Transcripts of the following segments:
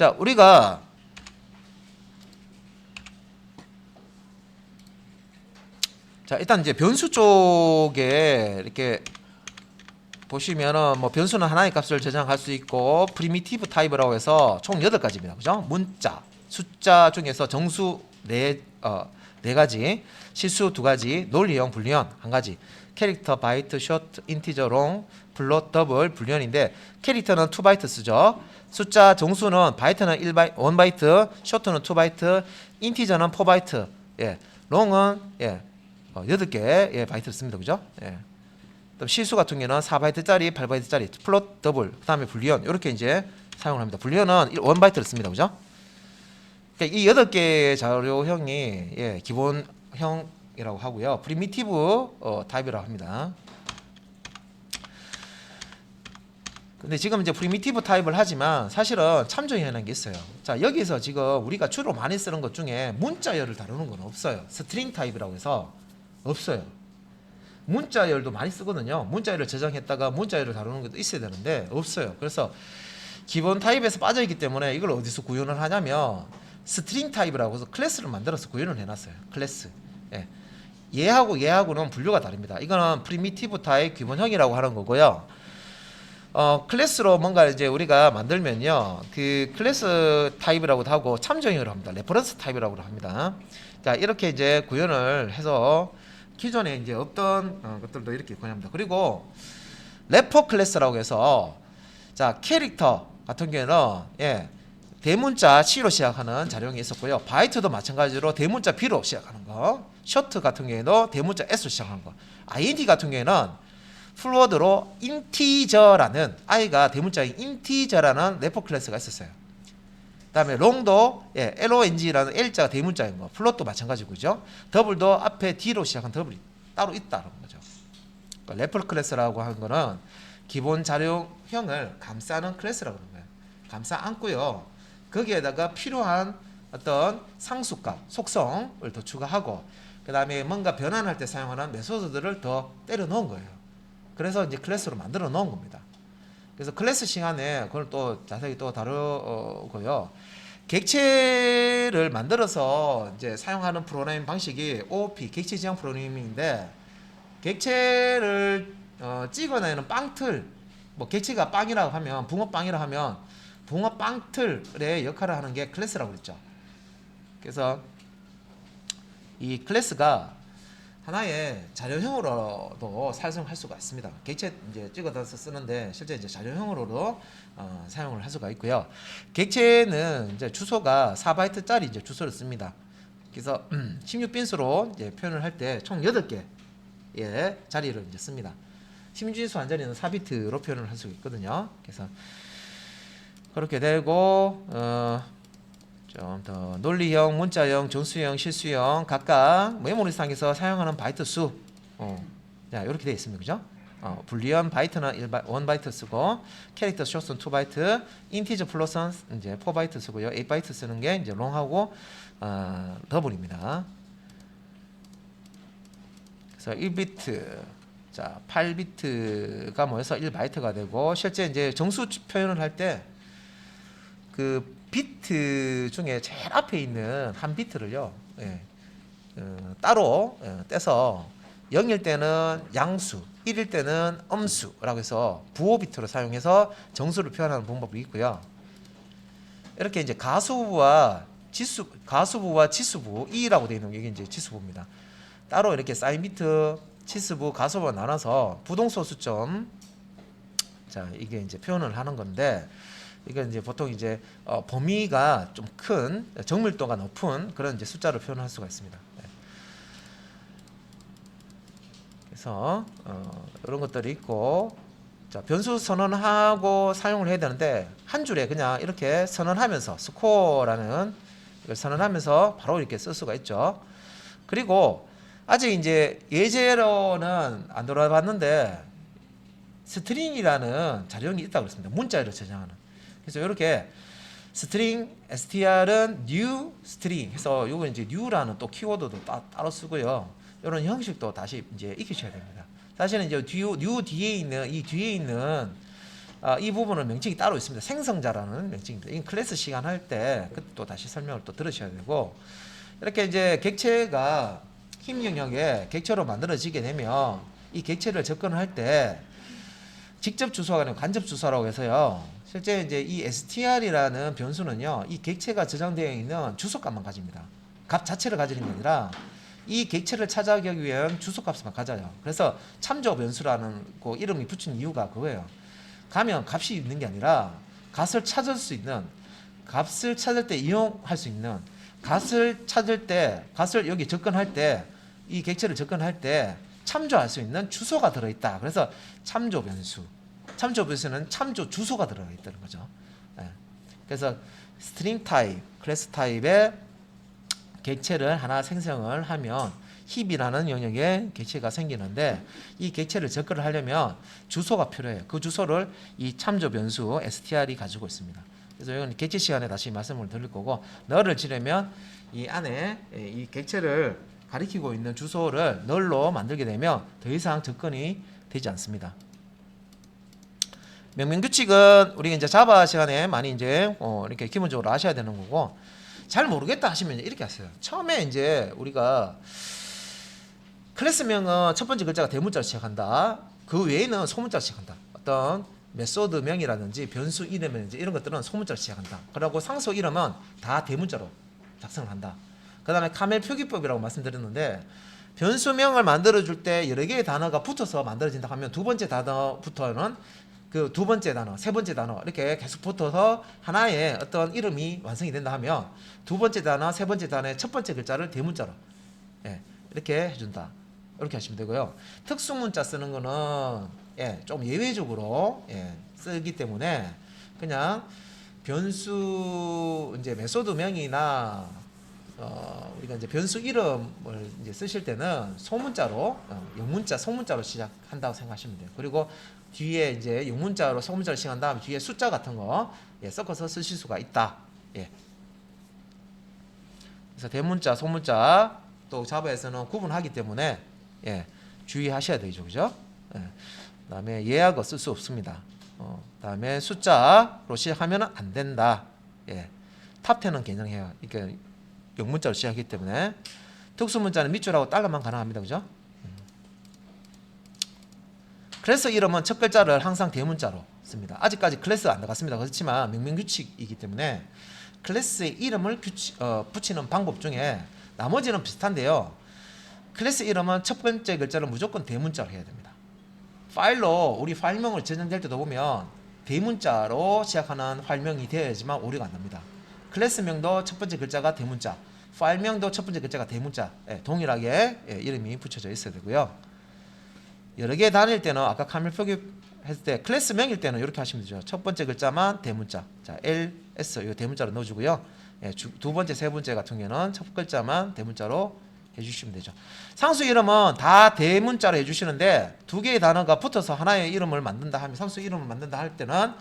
자, 우리가 자, 일단 이제 변수 쪽에 이렇게 보시면은 뭐 변수는 하나의 값을 저장할 수 있고 프리미티브 타입이라고 해서 총 8가지입니다. 그죠? 문자, 숫자 중에서 정수 네, 어, 네 가지, 실수 두 가지, 논리형, 불리형 한 가지, 캐릭터, 바이트, 쇼트, 인티저, 롱, 플롯, 더블, 불리형인데 캐릭터는 2바이트 쓰죠. 숫자 정수는 바이트는 1바이, 1바이트, 쇼트는 2바이트, 인티저는 4바이트, 예, 롱은 예, 어, 8개 예, 바이트를 씁니다. 그죠? 예. 또 실수 같은 경우는 4바이트짜리, 8바이트짜리, 플롯, 더블, 그다음에 불리언 이렇게 이제 사용을 합니다. 불리언은 1바이트를 씁니다. 그죠? 그러니까 이 여덟 개의 자료형이 예, 기본형 이라고 하고요. 프리미티브 어, 타입이라고 합니다. 근데 지금 이제 프리미티브 타입을 하지만 사실은 참조형이라는 게 있어요. 자, 여기서 지금 우리가 주로 많이 쓰는 것 중에 문자열을 다루는 건 없어요. 스트링 타입이라고 해서 없어요. 문자열도 많이 쓰거든요. 문자열을 저장했다가 문자열을 다루는 것도 있어야 되는데 없어요. 그래서 기본 타입에서 빠져 있기 때문에 이걸 어디서 구현을 하냐면 스트링 타입이라고 해서 클래스를 만들어서 구현을 해놨어요. 클래스. 예. 얘하고 얘하고는 분류가 다릅니다. 이거는 프리미티브 타입 기본형이라고 하는 거고요. 어, 클래스로 뭔가 이제 우리가 만들면요. 그 클래스 타입이라고도 하고 참조형이라고 합니다. 레퍼런스 타입이라고 합니다. 자, 이렇게 이제 구현을 해서 기존에 이제 없던 어, 것들도 이렇게 구현합니다. 그리고 레퍼 클래스라고 해서 자, 캐릭터 같은 경우에는 예. 대문자 C로 시작하는 자료형이 있었고요. 바이트도 마찬가지로 대문자 B로 시작하는 거. 셔트 같은 경우에도 대문자 S로 시작하는 거. INT 같은 경우에는 풀워드로 인티저라는 i가 대문자인 인티저라는 레퍼 클래스가 있었어요. 그다음에 롱도 예, LONG라는 L자가 대문자인 거. 플롯도 마찬가지고 죠. 더블도 앞에 D로 시작한 더블이 따로 있다는 거죠. 그러니까 레퍼 클래스라고 하는 거는 기본 자료형을 감싸는 클래스라고 하는 거예요. 감싸 안고요. 거기에다가 필요한 어떤 상수값, 속성을 더 추가하고 그 다음에 뭔가 변환할 때 사용하는 메소드들을 더 때려 넣은 거예요. 그래서 이제 클래스로 만들어 놓은 겁니다. 그래서 클래스 시간에 그걸 또 자세히 또 다루고요. 객체를 만들어서 이제 사용하는 프로그래밍 방식이 OOP 객체 지향 프로그래밍인데 객체를 어, 찍어내는 빵틀 뭐 객체가 빵이라고 하면 붕어빵이라고 하면 붕어빵 틀의 역할을 하는 게 클래스라고 그랬죠. 그래서 이 클래스가 하나의 자료형으로도 사용할 수가 있습니다. 객체 이제 찍어서 쓰는데 실제 이제 자료형으로도 어, 사용을 할 수가 있고요. 객체는 이제 주소가 4바이트짜리 이제 주소를 씁니다. 그래서 16빈수로 이제 표현을 할 때 총 8개 의 자리를 이제 씁니다. 16진수 한 자리는 4비트로 표현을 할 수 있거든요. 그래서 그렇게 되고 어, 좀 더 논리형, 문자형, 정수형, 실수형 각각 메모리상에서 사용하는 바이트 수 어, 자 이렇게 되어 있습니다, 그죠? 어, 불리언 바이트는 1 바이, 1바이트 쓰고 캐릭터 쇼스는 2바이트, 인티저 플러스는 이제 4 바이트 쓰고요. 8 바이트 쓰는 게 이제 롱하고 어, 더블입니다. 그래서 1비트 자 8비트가 모여서 1바이트가 되고 실제 이제 정수 표현을 할 때 그 비트 중에 제일 앞에 있는 한 비트를요 예, 어, 따로 예, 떼서 0일 때는 양수, 1일 때는 음수라고 해서 부호 비트로 사용해서 정수를 표현하는 방법이 있고요. 이렇게 이제 가수부와 지수 가수부와 치수부 E라고 되어 있는 게 이제 치수부입니다. 따로 이렇게 사인 비트, 치수부, 가수부가 나눠서 부동소 수점 자 이게 이제 표현을 하는 건데 이건 이제 보통 이제 어, 범위가 좀 큰 정밀도가 높은 그런 이제 숫자를 표현할 수가 있습니다. 네. 그래서 어, 이런 것들이 있고 자 변수 선언하고 사용을 해야 되는데 한 줄에 그냥 이렇게 선언하면서 스코어라는 이걸 선언하면서 바로 이렇게 쓸 수가 있죠. 그리고 아직 이제 예제로는 안 돌아봤는데 스트링이라는 자료형이 있다고 그랬습니다. 문자를 저장하는. 그래서 이렇게 스트링 str은 new string 해서 요거 이제 new라는 또 키워드도 따, 따로 쓰고요. 이런 형식도 다시 이제 익히셔야 됩니다. 사실은 이제 new, new 뒤에 있는 이 뒤에 있는 아, 이 부분은 명칭이 따로 있습니다. 생성자라는 명칭입니다. 이 클래스 시간 할 때 또 다시 설명을 또 들으셔야 되고 이렇게 이제 객체가 힘 영역에 객체로 만들어지게 되면 이 객체를 접근할 때 직접 주소가 아니고 간접 주소라고 해서요. 실제 이제 이 str이라는 변수는요. 이 객체가 저장되어 있는 주소값만 가집니다. 값 자체를 가지는 게 아니라 이 객체를 찾아가기 위한 주소값만 가져요. 그래서 참조 변수라는 그 이름이 붙인 이유가 그거예요. 가면 값이 있는 게 아니라 값을 찾을 수 있는 값을 찾을 때 이용할 수 있는 값을 찾을 때 값을 여기 접근할 때 이 객체를 접근할 때 참조할 수 있는 주소가 들어있다. 그래서 참조 변수. 참조 변수는 참조 주소가 들어가 있다는 거죠. 예. 그래서 스트링 타입, 클래스 타입의 객체를 하나 생성을 하면 힙이라는 영역에 객체가 생기는데 이 객체를 접근을 하려면 주소가 필요해요. 그 주소를 이 참조 변수 str이 가지고 있습니다. 그래서 이건 객체 시간에 다시 말씀을 드릴 거고 널을 지르면 이 안에 이 객체를 가리키고 있는 주소를 널로 만들게 되면 더 이상 접근이 되지 않습니다. 명명 규칙은 우리가 이제 자바 시간에 많이 이제 어 이렇게 기본적으로 아셔야 되는 거고 잘 모르겠다 하시면 이렇게 하세요. 처음에 이제 우리가 클래스명은 첫 번째 글자가 대문자로 시작한다. 그 외에는 소문자로 시작한다. 어떤 메소드명이라든지 변수 이름이라든지 이런 것들은 소문자로 시작한다. 그리고 상소 이름은 다 대문자로 작성을 한다. 그 다음에 카멜 표기법이라고 말씀드렸는데 변수명을 만들어줄 때 여러 개의 단어가 붙어서 만들어진다 하면 두 번째 단어부터는 그 두 번째 단어, 세 번째 단어 이렇게 계속 붙어서 하나의 어떤 이름이 완성이 된다 하면 두 번째 단어, 세 번째 단어의 첫 번째 글자를 대문자로 예, 이렇게 해준다. 이렇게 하시면 되고요. 특수문자 쓰는 거는 예, 좀 예외적으로 예, 쓰기 때문에 그냥 변수 이제 메소드명이나 어, 우리가 이제 변수 이름을 이제 쓰실 때는 소문자로 어, 영문자 소문자로 시작한다고 생각하시면 돼요. 그리고 뒤에 이제 영문자로 소문자로 시작한 다음 뒤에 숫자 같은 거 예, 섞어서 쓰실 수가 있다. 예. 그래서 대문자, 소문자 또 자바에서는 구분하기 때문에 예, 주의하셔야 되죠, 그죠? 예. 그다음에 예약어 쓸 수 없습니다. 어, 그다음에 숫자로 시작하면 안 된다. 예. 탑 10은 개정해요. 이게 영문자로 시작하기 때문에 특수문자는 밑줄하고 달러만 가능합니다. 그죠? 음. 클래스 이름은 첫 글자를 항상 대문자로 씁니다. 아직까지 클래스가 안 들어갔습니다. 그렇지만 명명규칙이기 때문에 클래스의 이름을 규칙, 어, 붙이는 방법 중에 나머지는 비슷한데요. 클래스 이름은 첫 번째 글자를 무조건 대문자로 해야 됩니다. 파일로 우리 파일명을 저장될 때도 보면 대문자로 시작하는 파일명이 되어야지만 오류가 안 납니다. 클래스명도 첫 번째 글자가 대문자, 파일명도 첫 번째 글자가 대문자, 예, 동일하게 예, 이름이 붙여져 있어야 되고요. 여러 개 다닐 때는 아까 카멜 표기했을 때 클래스명일 때는 이렇게 하시면 되죠. 첫 번째 글자만 대문자, 자 L, S 이 대문자로 넣어주고요. 예, 주, 두 번째, 세 번째 같은 경우는 첫 글자만 대문자로 해주시면 되죠. 상수 이름은 다 대문자로 해주시는데 두 개의 단어가 붙어서 하나의 이름을 만든다 하면 상수 이름을 만든다 할 때는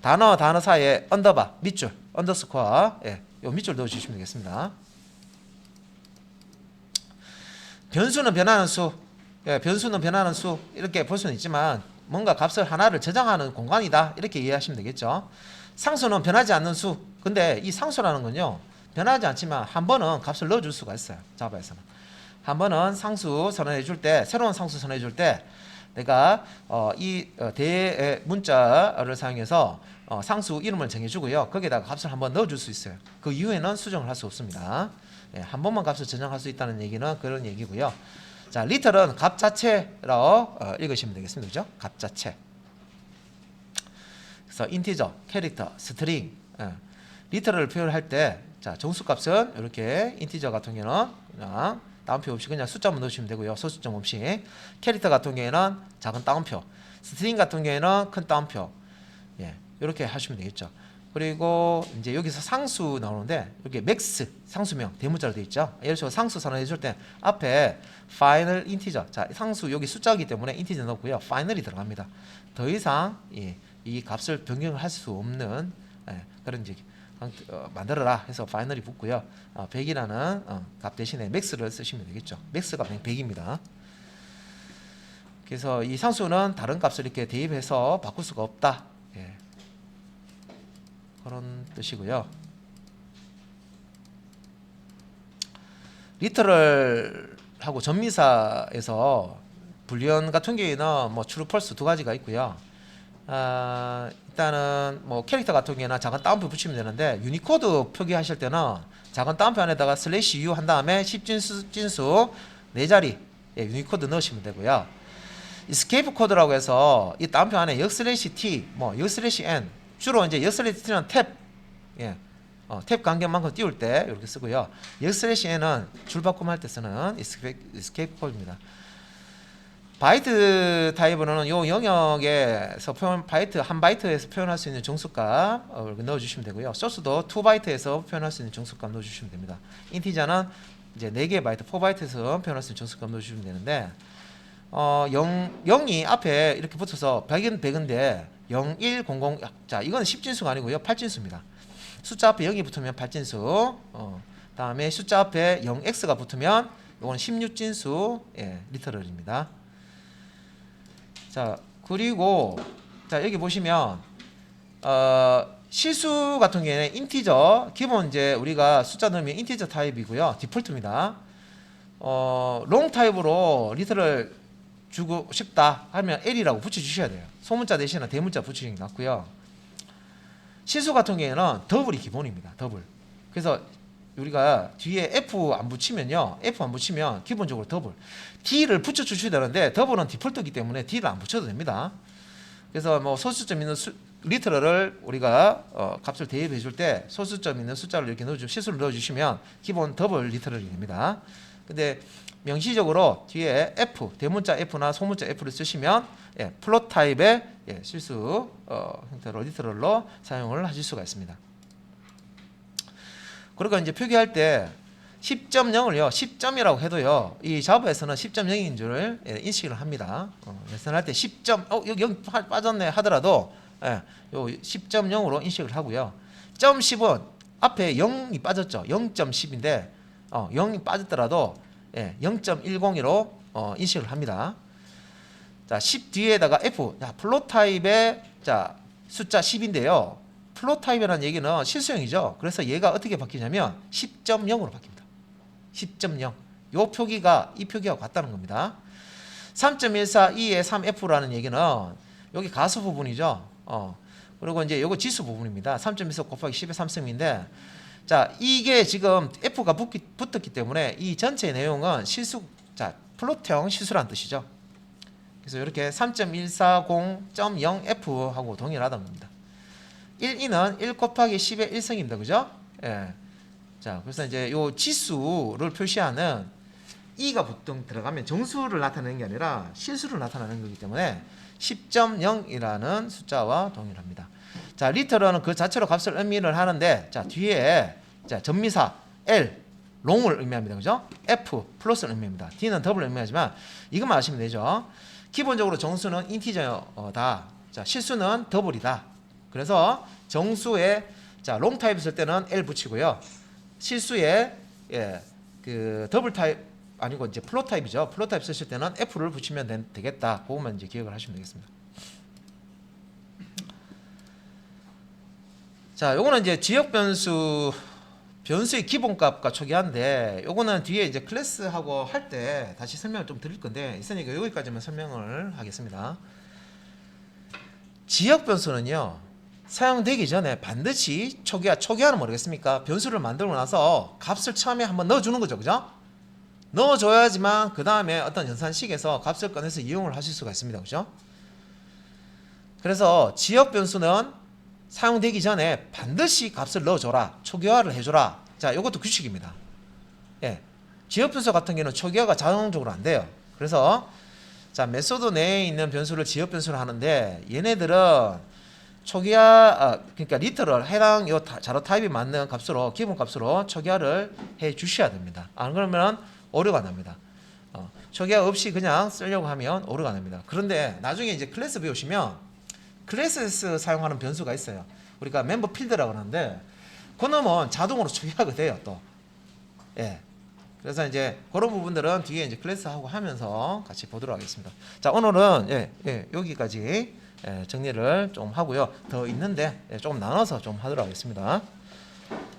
단어 단어 사이에 언더바 밑줄 언더스코어 예, 요 밑줄 넣어주시면 되겠습니다. 변수는 변하는 수, 예, 변수는 변하는 수 이렇게 볼 수는 있지만 뭔가 값을 하나를 저장하는 공간이다 이렇게 이해하시면 되겠죠. 상수는 변하지 않는 수. 근데 이 상수라는 건요 변하지 않지만 한 번은 값을 넣어줄 수가 있어요. 자바에서는 한 번은 상수 선언해 줄 때 새로운 상수 선언해 줄 때 내가 어, 이 어, 대문자를 사용해서 어, 상수 이름을 정해주고요. 거기에다가 값을 한번 넣어줄 수 있어요. 그 이후에는 수정을 할 수 없습니다. 예, 한 번만 값을 저장할 수 있다는 얘기는 그런 얘기고요. 자, 리틀은 값 자체라고 어, 읽으시면 되겠습니다. 그죠? 값 자체. 그래서 인티저, 캐릭터, 스트링, 예. 리터를 표현할 때, 자 정수 값은 이렇게 인티저 같은 경우는 그냥 따옴표 없이 그냥 숫자만 넣으시면 되고요. 소수점 없이. 캐릭터 같은 경우에는 작은 따옴표, 스트링 같은 경우에는 큰 따옴표. 예, 이렇게 하시면 되겠죠. 그리고 이제 여기서 상수 나오는데 여기 맥스 상수명 대문자로 되어 있죠. 예를 들어 상수 선언해 줄 때 앞에 final integer 자 상수 여기 숫자이기 때문에 integer 넣고요. final이 들어갑니다. 더 이상 예, 이 값을 변경을 할 수 없는 예, 그런 이제 어, 만들어라 해서 파이널이 붙고요. 어, 100이라는 어, 값 대신에 맥스를 쓰시면 되겠죠. 맥스가 100입니다. 그래서 이 상수는 다른 값을 이렇게 대입해서 바꿀 수가 없다. 예, 그런 뜻이고요. 리터럴 하고 전미사에서 불리언 같은 경우에는 뭐 트루 펄스 두 가지가 있고요. 아, 일단은 뭐 캐릭터 같은 경우에는 작은 따옴표 붙이면 되는데 유니코드 표기하실 때는 작은 따옴표 안에다가 슬래시 u 한 다음에 10진수 진수 네 자리 예, 유니코드 넣으시면 되고요. 이스케이프 코드라고 해서 이 따옴표 안에 역 슬래시 t 뭐 역 슬래시 n 주로 이제 역 슬래시 t는 탭 예. 어, 탭 간격만큼 띄울 때 이렇게 쓰고요. 역 슬래시 n은 줄바꿈 할 때 쓰는 이스케이프 코드입니다. 바이트 타입으로는 요 영역에서 표현 바이트 한 바이트에서 표현할 수 있는 정수값 어, 이렇게 넣어 주시면 되고요. 소스도 2 바이트에서 표현할 수 있는 정수값 넣어 주시면 됩니다. 인티저는 이제 4개 바이트 4 바이트에서 표현할 수 있는 정수값 넣어 주시면 되는데 어, 0, 0이 앞에 이렇게 붙어서 100은 100인데 0, 1, 0, 0. 자, 이건 10진수가 아니고요. 8진수입니다. 숫자 앞에 0이 붙으면 8진수. 어, 다음에 숫자 앞에 0x가 붙으면 이건 16진수 예, 리터럴입니다. 자, 그리고 자, 여기 보시면 어, 실수 같은 경우에는 인티저 기본 이제 우리가 숫자 넣으면 인티저 타입이고요. 디폴트입니다. 어, 롱 타입으로 리터를 주고 싶다 하면 L이라고 붙여 주셔야 돼요. 소문자 대신에 대문자 붙이는 게 낫고요. 실수 같은 경우에는 더블이 기본입니다. 더블. 그래서 우리가 뒤에 F 안 붙이면요. F 안 붙이면 기본적으로 더블. D를 붙여 주셔야 되는데 더블은 디폴트이기 때문에 D를 안 붙여도 됩니다. 그래서 뭐 소수점 있는 수, 리터럴을 우리가 어, 값을 대입해 줄 때 소수점 있는 숫자를 이렇게 넣어주 실수를 넣어 주시면 기본 더블 리터럴이 됩니다. 근데 명시적으로 뒤에 F 대문자 F나 소문자 F를 쓰시면 예, 플롯 타입의 예, 실수 어, 형태로 리터럴로 사용을 하실 수가 있습니다. 그리고 이제 표기할 때 10.0을요 10점이라고 해도요 이 자바에서는 10.0인 줄 예, 인식을 합니다. 어, 레슨할 때 10점 어 여기 0 빠졌네 하더라도 예, 요 10.0으로 인식을 하고요. 점 10은 앞에 0이 빠졌죠. 0.10인데 어, 0이 빠졌더라도 예, 0.102로 어, 인식을 합니다. 자, 10 뒤에다가 F. 자, 플롯 타입의 자, 숫자 10인데요. 플롯 타입이라는 얘기는 실수형이죠. 그래서 얘가 어떻게 바뀌냐면 10.0으로 바뀝니다. 10.0. 요 표기가 이 표기와 같다는 겁니다. 3.142의 3F라는 얘기는 여기 가수 부분이죠. 어. 그리고 이제 요거 지수 부분입니다. 3.14 곱하기 10의 3승인데 자, 이게 지금 F가 붙기, 붙었기 때문에 이 전체 내용은 실수 자, 플롯형 실수란 뜻이죠. 그래서 이렇게 3.140.0F 하고 동일하다는 겁니다. 1, 2는 1 곱하기 10의 1승입니다. 그죠? 예. 자, 그래서 이제 요 지수를 표시하는 e가 보통 들어가면 정수를 나타내는 게 아니라 실수를 나타내는 거기 때문에 10.0이라는 숫자와 동일합니다. 자, 리터럴은 그 자체로 값을 의미를 하는데 자, 뒤에 자, 전미사 L 롱을 의미합니다. 그죠? F 플러스를 의미합니다. D는 더블을 의미하지만 이것만 아시면 되죠. 기본적으로 정수는 인티저다. 자, 실수는 더블이다. 그래서 정수에 자, 롱 타입 쓸 때는 L 붙이고요. 실수에 예, 그 더블 타입 아니고 이제 플롯 타입이죠. 플롯 타입 쓰실 때는 F를 붙이면 된- 되겠다. 그것만 이제 기억을 하시면 되겠습니다. 자, 요거는 이제 지역 변수 변수의 기본값과 초기화인데 요거는 뒤에 이제 클래스하고 할 때 다시 설명을 좀 드릴 건데 있으니까 여기까지만 설명을 하겠습니다. 지역 변수는요. 사용되기 전에 반드시 초기화 초기화는 모르겠습니까? 변수를 만들고 나서 값을 처음에 한번 넣어 주는 거죠. 그죠? 넣어 줘야지만 그 다음에 어떤 연산식에서 값을 꺼내서 이용을 하실 수가 있습니다. 그죠? 그래서 지역 변수는 사용되기 전에 반드시 값을 넣어줘라. 초기화를 해줘라. 자, 이것도 규칙입니다. 예. 지역 변수 같은 경우는 초기화가 자동적으로 안 돼요. 그래서 자, 메소드 내에 있는 변수를 지역 변수를 하는데 얘네들은 초기화 아, 그러니까 리터럴 해당 요 타- 자료 타입이 맞는 값으로 기본 값으로 초기화를 해 주셔야 됩니다. 안 그러면 오류가 납니다. 어, 초기화 없이 그냥 쓰려고 하면 오류가 납니다. 그런데 나중에 이제 클래스 배우시면 클래스에서 사용하는 변수가 있어요. 우리가 멤버 필드라고 하는데 그 놈은 자동으로 초기화가 돼요 또. 예. 그래서 이제 그런 부분들은 뒤에 이제 클래스하고 하면서 같이 보도록 하겠습니다. 자 오늘은 예, 예 여기까지 예, 정리를 좀 하고요. 더 있는데 예, 조금 나눠서 좀 하도록 하겠습니다.